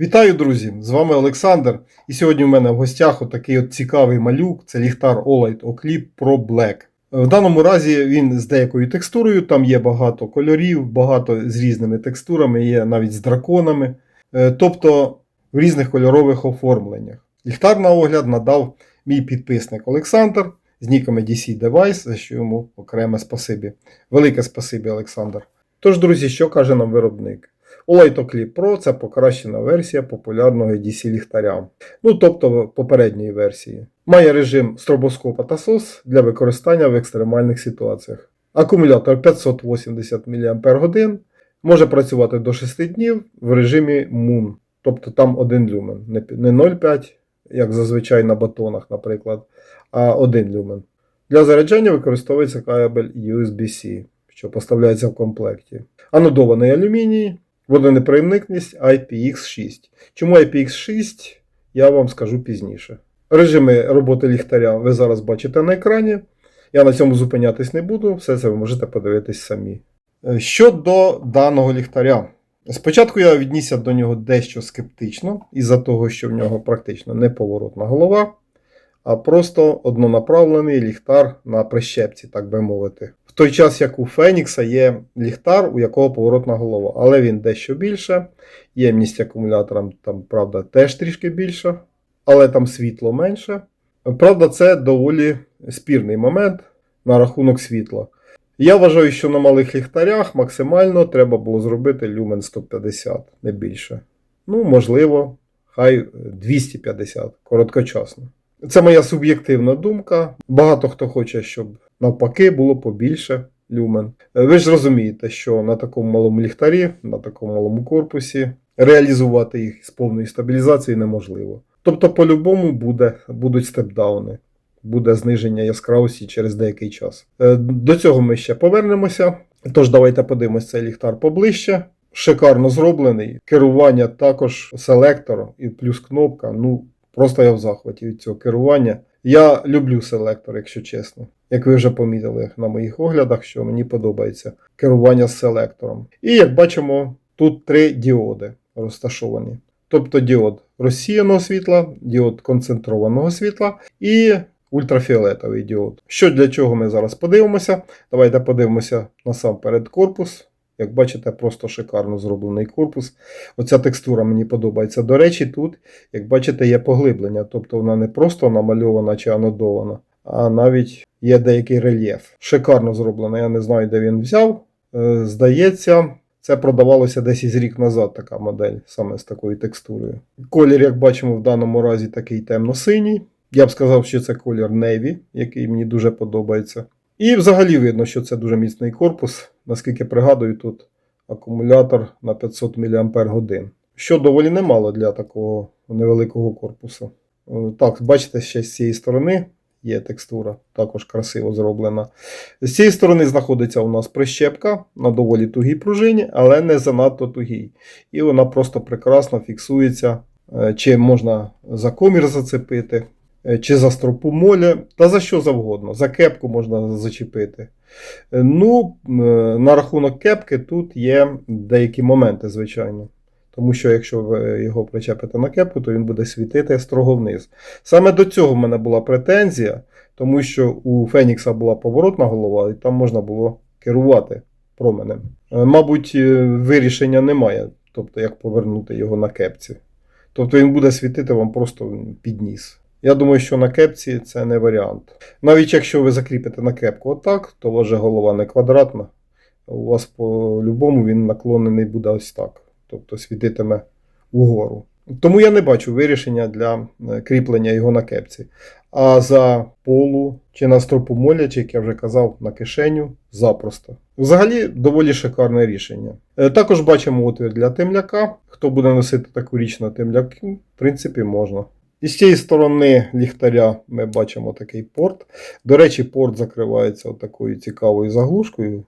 Вітаю, друзі! З вами Олександр. І сьогодні у мене в гостях отакий от цікавий малюк. Це ліхтар Olight Oclip Pro Black. В даному разі він з деякою текстурою, там є багато кольорів, багато з різними текстурами, є навіть з драконами, Е, тобто в різних кольорових оформленнях. Ліхтар на огляд надав мій підписник Олександр з ніками DC Device, за що йому окреме спасибі. Велике спасибі, Олександр. Тож, друзі, що каже нам виробник? Oclip Pro це покращена версія популярного DC ліхтаря. Ну, тобто попередньої версії. Має режим стробоскопа та SOS для використання в екстремальних ситуаціях. Акумулятор 580 мАч, може працювати до 6 днів в режимі Moon, тобто там 1 люмен, не 0,5, як зазвичай на батонах, наприклад, а 1 люмен. Для заряджання використовується кабель USB-C, що поставляється в комплекті. Анодований алюміній, водонепроникність IPX6. Чому IPX6, я вам скажу пізніше. Режими роботи ліхтаря ви зараз бачите на екрані. Я на цьому зупинятись не буду, все це ви можете подивитись самі. Е, Щодо даного ліхтаря. Спочатку я віднісся до нього дещо скептично, із-за того, що в нього практично не поворотна голова, а просто однонаправлений ліхтар на прищепці, так би мовити. Той час, як у Фенікса є ліхтар, у якого поворотна голова, але він дещо більше. Ємність акумулятора там, правда, теж трішки більша, але там світло менше. Правда, це доволі спірний момент на рахунок світла. Я вважаю, що на малих ліхтарях максимально треба було зробити люмен 150, не більше. Ну, можливо, хай 250, короткочасно. Це моя суб'єктивна думка. Багато хто хоче, щоб навпаки було побільше люмен. Е, Ви ж розумієте, що на такому малому ліхтарі, на такому малому корпусі реалізувати їх з повною стабілізацією неможливо. Тобто, по-любому буде, будуть степдауни, буде зниження яскравості через деякий час. Е, До цього ми ще повернемося. Тож давайте подивимося цей ліхтар поближче. Шикарно зроблений. Керування також селектором і плюс кнопка. Ну, просто я в захваті від цього керування. Я люблю селектор, якщо чесно. Як ви вже помітили на моїх оглядах, що мені подобається керування селектором. І як бачимо, тут три діоди розташовані. Тобто діод розсіяного світла, діод концентрованого світла і ультрафіолетовий діод. Що для чого ми зараз подивимося? Давайте подивимося насамперед корпус. Як бачите, просто шикарно зроблений корпус. Оця текстура мені подобається. До речі, тут, як бачите, є поглиблення, тобто вона не просто намальована чи анодована, а навіть є деякий рельєф. Шикарно зроблена. Я не знаю, де він взяв. Е, Здається, це продавалося десь із рік назад, така модель, саме з такою текстурою. Колір, як бачимо, в даному разі такий темно-синій. Я б сказав, що це колір Navy, який мені дуже подобається. І взагалі видно, що це дуже міцний корпус. Наскільки пригадую, тут акумулятор на 500 мАч, що доволі немало для такого невеликого корпусу. Е, Так, бачите, ще з цієї сторони є текстура, також красиво зроблена. З цієї сторони знаходиться у нас прищепка на доволі тугій пружині, але не занадто тугій. І вона просто прекрасно фіксується, е, чи можна за комір зацепити, е, чи за стропу моля, та за що завгодно. За кепку можна зачепити. Е, Ну, на рахунок кепки тут є деякі моменти, звичайно. Тому що якщо ви його причепите на кепку, то він буде світити строго вниз. Саме до цього в мене була претензія, тому що у Фенікса була поворотна голова, і там можна було керувати променем. Е, Мабуть, е, вирішення немає, тобто як повернути його на кепці. Тобто він буде світити вам просто під ніс. Я думаю, що на кепці це не варіант. Навіть якщо ви закріпите на кепку отак, то ваша голова не квадратна. У вас по-любому він наклонений буде ось так. Тобто світитиме угору. Тому я не бачу вирішення для е, кріплення його на кепці. А за полу чи на стропу моля, чи, як я вже казав, на кишеню запросто. Взагалі доволі шикарне рішення. Е, Також бачимо отвір для темляка. Хто буде носити таку річ на темляку, в принципі, можна. І з цієї сторони ліхтаря ми бачимо такий порт. До речі, порт закривається такою цікавою заглушкою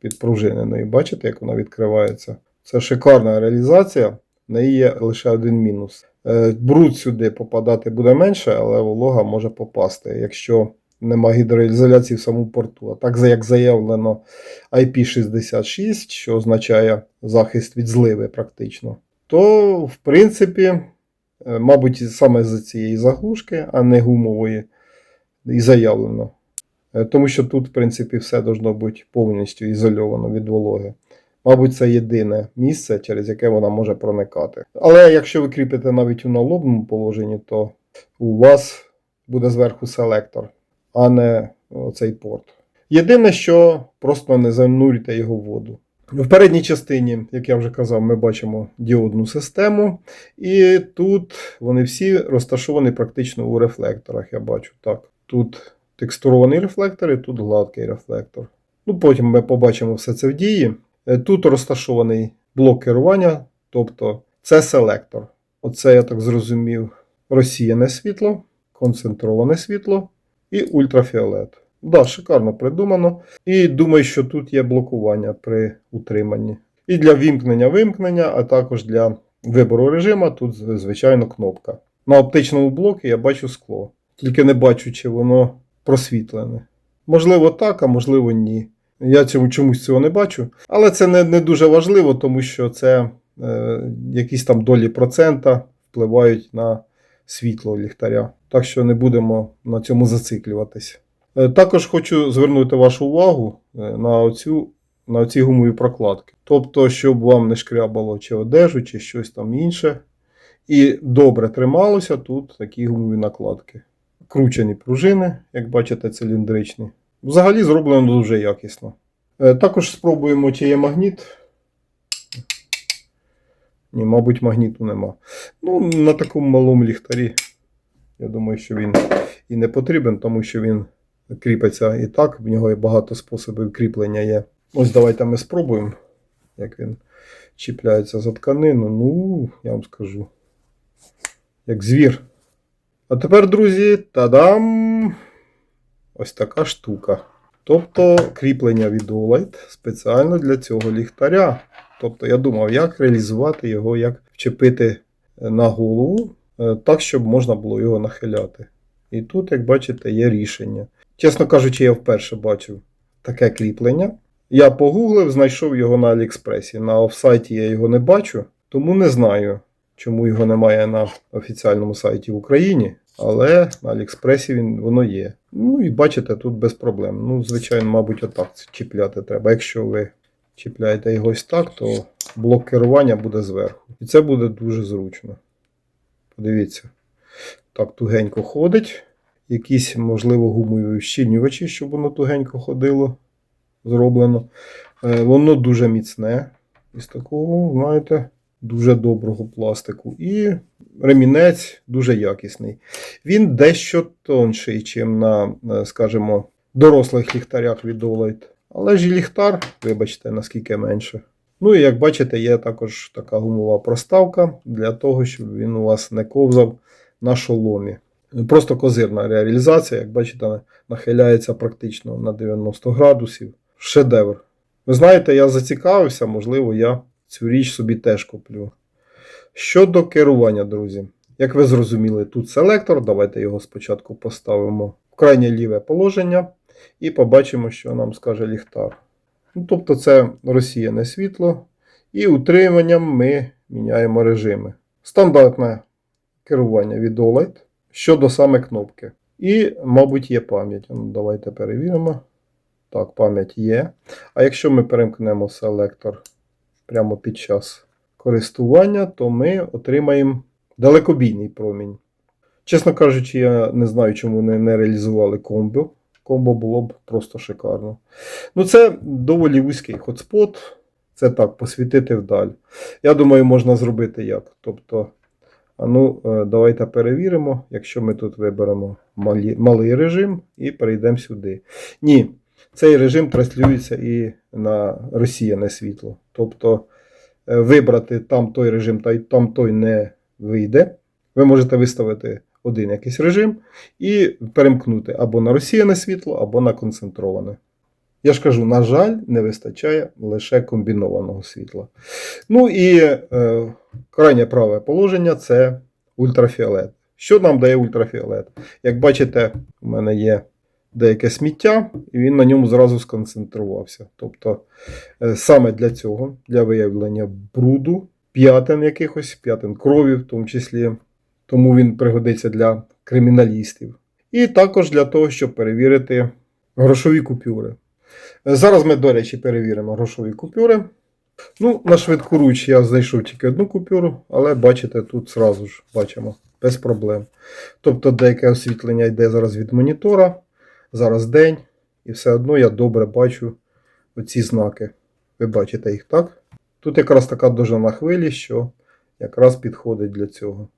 підпружиненою. Бачите, як вона відкривається? Це шикарна реалізація. В неї є лише один мінус. Е, Бруд сюди попадати буде менше, але волога може попасти, якщо нема гідроізоляції в самому порту. А так як заявлено IP66, що означає захист від зливи практично. то, в принципі, е, мабуть, саме з цієї заглушки, а не гумової, і заявлено. Е, Тому що тут, в принципі, все должно бути повністю ізольовано від вологи. Мабуть, це єдине місце, через яке вона може проникати. Але якщо ви кріпите навіть у налобному положенні, то у вас буде зверху селектор, а не оцей порт. Єдине, що просто не занурюйте його в воду. В передній частині, як я вже казав, ми бачимо діодну систему, і тут вони всі розташовані практично у рефлекторах. Я бачу так. Тут текстурований рефлектор і тут гладкий рефлектор. Ну, потім ми побачимо все це в дії. Е, Тут розташований блок керування, тобто це селектор. Оце, я так зрозумів, розсіяне світло, концентроване світло і ультрафіолет. Да, шикарно придумано. І думаю, що тут є блокування при утриманні. І для вімкнення вимкнення, а також для вибору режиму тут, звичайно, кнопка. На оптичному блокі я бачу скло. Тільки не бачу, чи воно просвітлене. Можливо, так, а можливо, ні. Я цьому чомусь цього не бачу. Але це не, не дуже важливо, тому що це е, якісь там долі процента впливають на світло ліхтаря. Так що не будемо на цьому зациклюватися. Е, Також хочу звернути вашу увагу е, на оцю на оці гумові прокладки. Тобто, щоб вам не шкрябало чи одежу, чи щось там інше. І добре трималося тут такі гумові накладки. Кручені пружини, як бачите, циліндричні. Взагалі зроблено дуже якісно. Е, Також спробуємо, чи є магніт. Ні, мабуть, магніту нема. Ну, на такому малому ліхтарі. Я думаю, що він і не потрібен, тому що він кріпиться і так. В нього є багато способів кріплення є. Ось давайте ми спробуємо, як він чіпляється за тканину. Ну, я вам скажу. Як звір. А тепер, друзі, тадам! Ось така штука. Тобто кріплення від Olight спеціально для цього ліхтаря. Тобто я думав, як реалізувати його, як вчепити на голову, е, так, щоб можна було його нахиляти. І тут, як бачите, є рішення. Чесно кажучи, я вперше бачив таке кріплення. Я погуглив, знайшов його на Аліекспресі. На офсайті я його не бачу, тому не знаю, чому його немає на офіціальному сайті в Україні. Але на Аліекспресі він, воно є. Ну і бачите, тут без проблем. Ну, звичайно, мабуть, отак чіпляти треба. Якщо ви чіпляєте його ось так, то блок керування буде зверху. І це буде дуже зручно. Подивіться. Так, тугенько ходить. Якісь, можливо, гумові вщільнювачі, щоб воно тугенько ходило. Зроблено. Е, Воно дуже міцне. Із такого, знаєте, дуже доброго пластику. І ремінець дуже якісний. Він дещо тонший, ніж на, е, скажімо, дорослих ліхтарях від Olight. Але ж і ліхтар, вибачте, наскільки менше. Ну і як бачите, є також така гумова проставка для того, щоб він у вас не ковзав на шоломі. Просто козирна реалізація, як бачите, нахиляється практично на 90 градусів. Шедевр. Ви знаєте, я зацікавився, можливо, я цю річ собі теж куплю. Щодо керування, друзі, як ви зрозуміли, тут селектор. Давайте його спочатку поставимо в крайнє ліве положення і побачимо, що нам скаже ліхтар. Ну, тобто це розсіяне світло. І утриманням ми міняємо режими. Стандартне керування від OLED щодо саме кнопки. І, мабуть, є пам'ять. Ну, давайте перевіримо. Так, пам'ять є. А якщо ми перемкнемо селектор прямо під час користування, то ми отримаємо далекобійний промінь. Чесно кажучи, я не знаю, чому вони не реалізували комбо. Комбо було б просто шикарно. Ну, це доволі вузький хотспот. Це так, посвітити вдаль. Я думаю, можна зробити як. Тобто, а ну, е, давайте перевіримо, якщо ми тут виберемо малий режим і перейдемо сюди. Ні, цей режим транслюється і на розсіяне світло. Тобто е, вибрати там той режим, та й там той не вийде. Ви можете виставити один якийсь режим і перемкнути або на розсіяне світло, або на концентроване. Я ж кажу, на жаль, не вистачає лише комбінованого світла. Ну і е, крайнє праве положення це ультрафіолет. Що нам дає ультрафіолет? Як бачите, у мене є деяке сміття, і він на ньому зразу сконцентрувався. Тобто, е, саме для цього, для виявлення бруду, п'ятин якихось, п'ятин крові в тому числі. Тому він пригодиться для криміналістів. І також для того, щоб перевірити грошові купюри. Е, Зараз ми, до речі, перевіримо грошові купюри. Ну, на швидкоруч я знайшов тільки одну купюру, але бачите, тут зразу ж бачимо, без проблем. Тобто деяке освітлення йде зараз від монітора, зараз день, і все одно я добре бачу оці знаки. Ви бачите їх, так? Тут якраз така довжина хвилі, що якраз підходить для цього.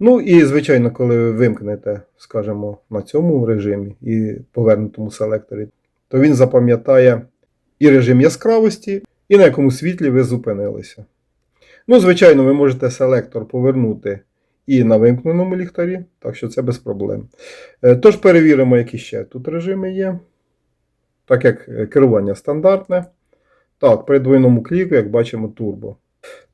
Ну і, звичайно, коли ви вимкнете, скажімо, на цьому режимі і повернутому селекторі, то він запам'ятає і режим яскравості, і на якому світлі ви зупинилися. Ну, звичайно, ви можете селектор повернути і на вимкненому ліхтарі, так що це без проблем. Е, Тож перевіримо, які ще тут режими є. Так як е, керування стандартне. Так, при двойному кліку, як бачимо, турбо.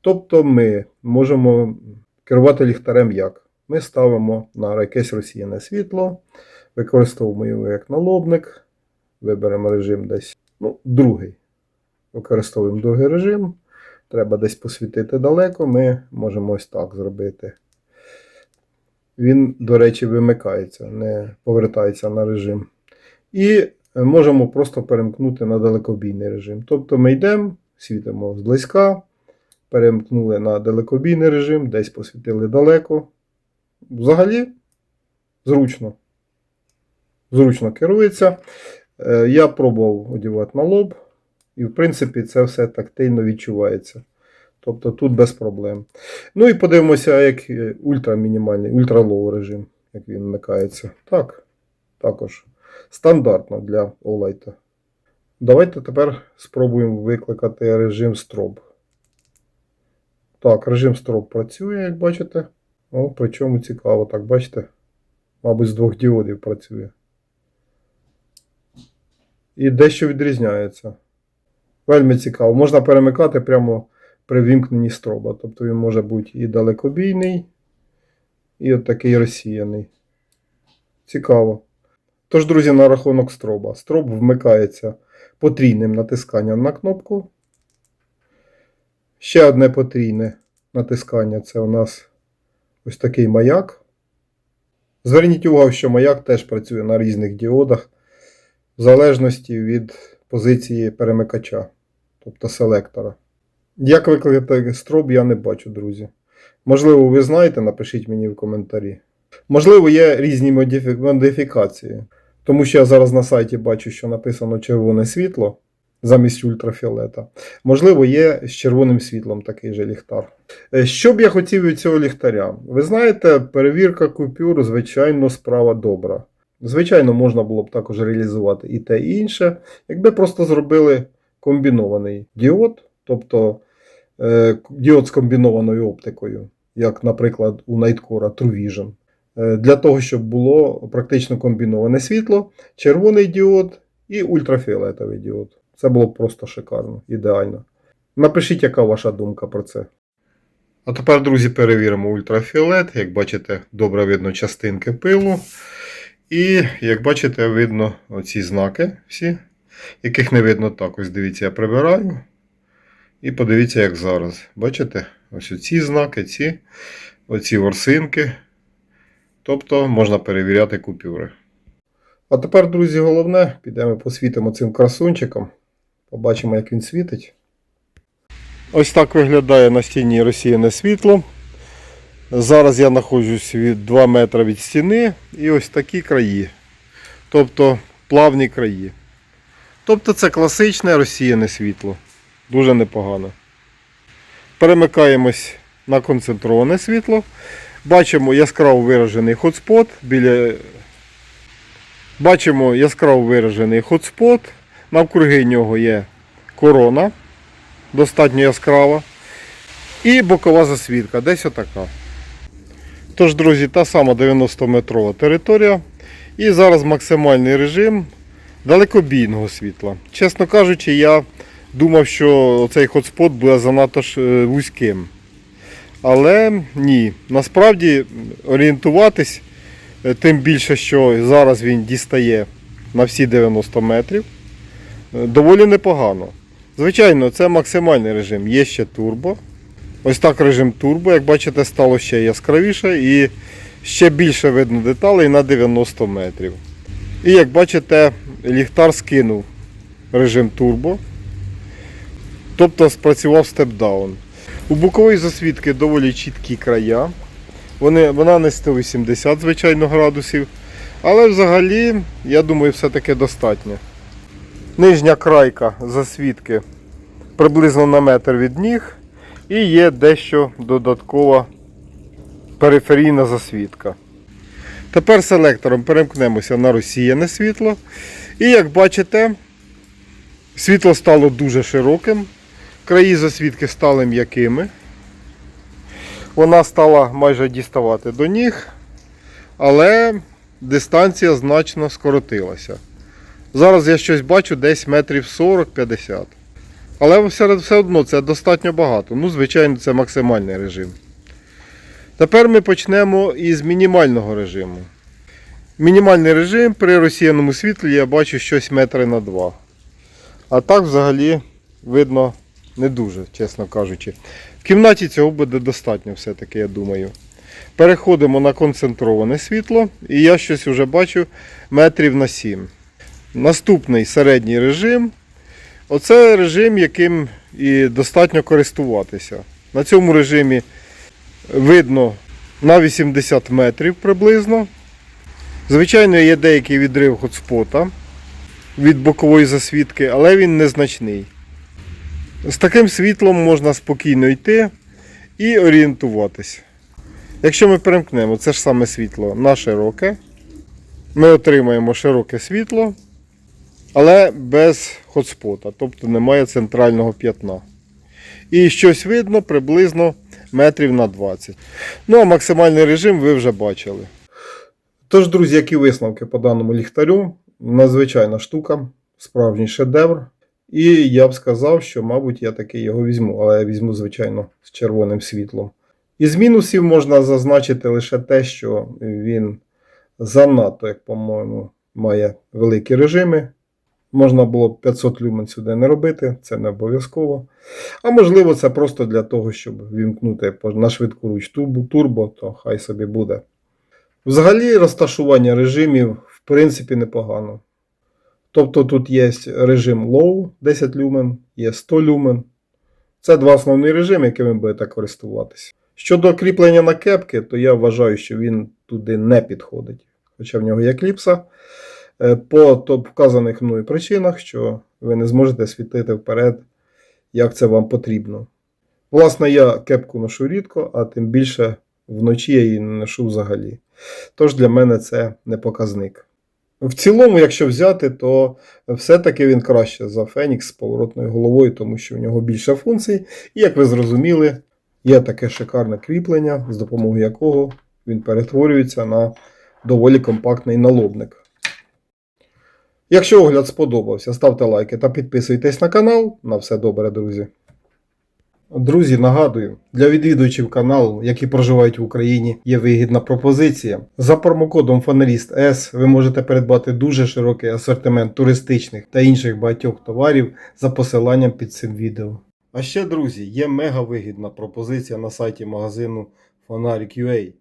Тобто ми можемо керувати ліхтарем як? Ми ставимо на якесь розсіяне світло, використовуємо його як налобник, виберемо режим десь, ну, другий. Використовуємо другий режим. Треба десь посвітити далеко, ми можемо ось так зробити. Він, до речі, вимикається, не повертається на режим. І можемо просто перемкнути на далекобійний режим. Тобто ми йдемо, світимо зблизька, перемкнули на далекобійний режим, десь посвітили далеко. Взагалі, зручно. Зручно керується. Е, Я пробував одягати на лоб, і, в принципі, це все тактильно відчувається. Тобто тут без проблем. Ну і подивимося, як е, ультрамінімальний, ультралоу режим, як він вмикається. Так, також стандартно для Олайта. Давайте тепер спробуємо викликати режим строб. Так, режим строб працює, як бачите. О, причому цікаво, так, бачите? Мабуть, з двох діодів працює. І дещо відрізняється. Вельми цікаво. Можна перемикати прямо при вімкненні строба. Тобто він може бути і далекобійний, і от такий розсіяний. Цікаво. Тож, друзі, на рахунок строба. Строб вмикається потрійним натисканням на кнопку. Ще одне потрійне натискання це у нас ось такий маяк. Зверніть увагу, що маяк теж працює на різних діодах, в залежності від позиції перемикача, тобто селектора. Як викликати строб, я не бачу, друзі. Можливо, ви знаєте, напишіть мені в коментарі. Можливо, є різні модифікації. Тому що я зараз на сайті бачу, що написано червоне світло замість ультрафіолета. Можливо, є з червоним світлом такий же ліхтар. Е, Що б я хотів від цього ліхтаря? Ви знаєте, перевірка купюр, звичайно, справа добра. Звичайно, можна було б також реалізувати і те, і інше, якби просто зробили комбінований діод, тобто діод з комбінованою оптикою, як, наприклад, у Nightcore True Vision. Е, Для того, щоб було практично комбіноване світло, червоний діод і ультрафіолетовий діод. Це було просто шикарно, ідеально. Напишіть, яка ваша думка про це. А тепер, друзі, перевіримо ультрафіолет. Як бачите, добре видно частинки пилу. І, як бачите, видно оці знаки всі, яких не видно так. Ось дивіться, я прибираю. І подивіться, як зараз. Бачите? Ось оці знаки, ці, оці ворсинки. Тобто можна перевіряти купюри. А тепер, друзі, головне, підемо посвітимо цим красунчиком. Побачимо, як він світить. Ось так виглядає на стіні розсіяне світло. Зараз я знаходжусь від 2 метри від стіни і ось такі краї. Тобто плавні краї. Тобто це класичне розсіяне світло. Дуже непогано. Перемикаємось на концентроване світло. Бачимо яскраво виражений хотспот. Біля... Бачимо яскраво виражений хотспот. Навкруги нього є корона, достатньо яскрава. І бокова засвітка, десь отака. Тож, друзі, та сама 90-метрова територія. І зараз максимальний режим далекобійного світла. Чесно кажучи, я думав, що цей хотспот буде занадто е, вузьким. Але ні, насправді орієнтуватись, е, тим більше, що зараз він дістає на всі 90 метрів, е, доволі непогано. Звичайно, це максимальний режим, є ще турбо. Ось так режим турбо, як бачите, стало ще яскравіше і ще більше видно деталей на 90 метрів. І як бачите, ліхтар скинув режим турбо. Тобто спрацював степ-даун. У бокової засвідки доволі чіткі края. Вони, вона не 180, звичайно, градусів. Але взагалі, я думаю, все-таки достатньо. Нижня крайка засвідки приблизно на метр від ніг. І є дещо додаткова периферійна засвідка. Тепер селектором перемкнемося на розсіяне світло. І як бачите, світло стало дуже широким. Краї засвідки стали м'якими. Вона стала майже діставати до ніг, але дистанція значно скоротилася. Зараз я щось бачу десь метрів 40-50. Але все, одно це достатньо багато. Ну, звичайно, це максимальний режим. Тепер ми почнемо із мінімального режиму. Мінімальний режим при розсіяному світлі я бачу щось метри на 2. А так взагалі видно не дуже, чесно кажучи. В кімнаті цього буде достатньо все-таки, я думаю. Переходимо на концентроване світло, і я щось вже бачу метрів на 7. Наступний середній режим. Оце режим, яким і достатньо користуватися. На цьому режимі видно на 80 метрів приблизно. Звичайно, є деякий відрив хотспота від бокової засвідки, але він незначний. З таким світлом можна спокійно йти і орієнтуватись. Якщо ми перемкнемо це ж саме світло на широке, ми отримаємо широке світло, але без хотспота, тобто немає центрального п'ятна. І щось видно приблизно метрів на 20. Ну а максимальний режим ви вже бачили. Тож, друзі, які висновки по даному ліхтарю? Надзвичайна штука, справжній шедевр. І я б сказав, що, мабуть, я таки його візьму, але я візьму, звичайно, з червоним світлом. Із мінусів можна зазначити лише те, що він занадто, як по-моєму, має великі режими. Можна було б 500 люмен сюди не робити, це не обов'язково. А можливо, це просто для того, щоб вімкнути на швидку руч турбо, то хай собі буде. Взагалі, розташування режимів, в принципі, непогано. Тобто тут є режим Low 10 люмен, є 100 люмен. Це два основні режими, якими будете користуватися. Щодо кріплення на кепки, то я вважаю, що він туди не підходить. Хоча в нього є кліпса. Е, По вказаних мною причинах, що ви не зможете світити вперед, як це вам потрібно. Власне, я кепку ношу рідко, а тим більше вночі я її не ношу взагалі. Тож для мене це не показник. В цілому, якщо взяти, то все-таки він краще за Фенікс з поворотною головою, тому що в нього більше функцій. І як ви зрозуміли, є таке шикарне кріплення, з допомогою якого він перетворюється на доволі компактний налобник. Якщо огляд сподобався, ставте лайки та підписуйтесь на канал. На все добре, друзі. Друзі, нагадую, для відвідувачів каналу, які проживають в Україні, є вигідна пропозиція. За промокодом Фаналіст S ви можете придбати дуже широкий асортимент туристичних та інших багатьох товарів за посиланням під цим відео. А ще, друзі, є мега вигідна пропозиція на сайті магазину Фонарик.ua.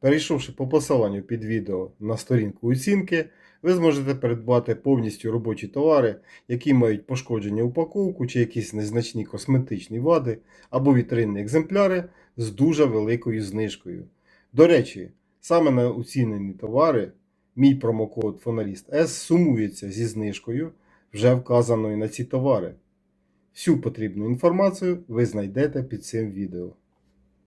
Перейшовши по посиланню під відео на сторінку оцінки, ви зможете придбати повністю робочі товари, які мають пошкодження упаковку чи якісь незначні косметичні вади або вітринні екземпляри з дуже великою знижкою. До речі, саме на оцінені товари мій промокод Фонаріст S сумується зі знижкою, вже вказаною на ці товари. Всю потрібну інформацію ви знайдете під цим відео.